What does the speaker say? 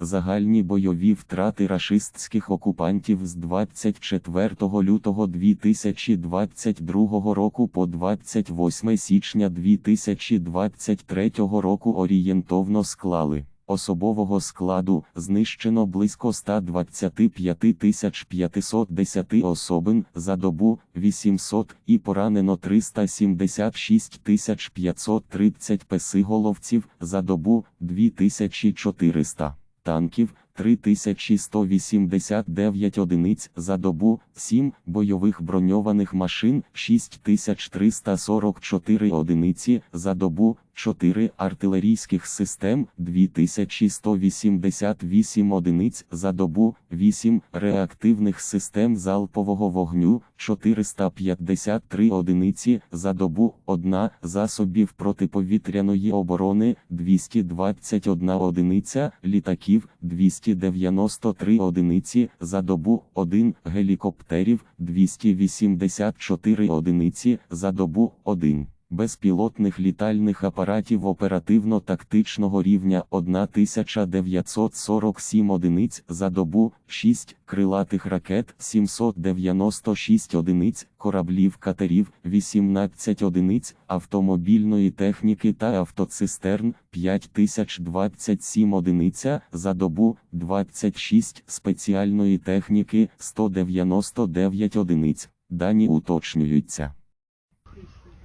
Загальні бойові втрати рашистських окупантів з 24 лютого 2022 року по 28 січня 2023 року орієнтовно склали. Особового складу знищено близько 125 510 особин за добу 800 і поранено 376 530 песиголовців за добу 2400 танків 3189 одиниць за добу, 7 бойових броньованих машин 6344 одиниці за добу, 4 артилерійських систем 2188 одиниць за добу, 8 реактивних систем залпового вогню 453 одиниці за добу, 1 засобів протиповітряної оборони 221 одиниця, літаків 293 одиниці за добу, 1 гелікоптерів 284 одиниці за добу, 1 безпілотних літальних апаратів оперативно-тактичного рівня 1947 одиниць за добу, 6 крилатих ракет 796 одиниць, кораблів катерів 18 одиниць, автомобільної техніки та автоцистерн 5027 одиниця за добу, 26 спеціальної техніки 199 одиниць. Дані уточнюються.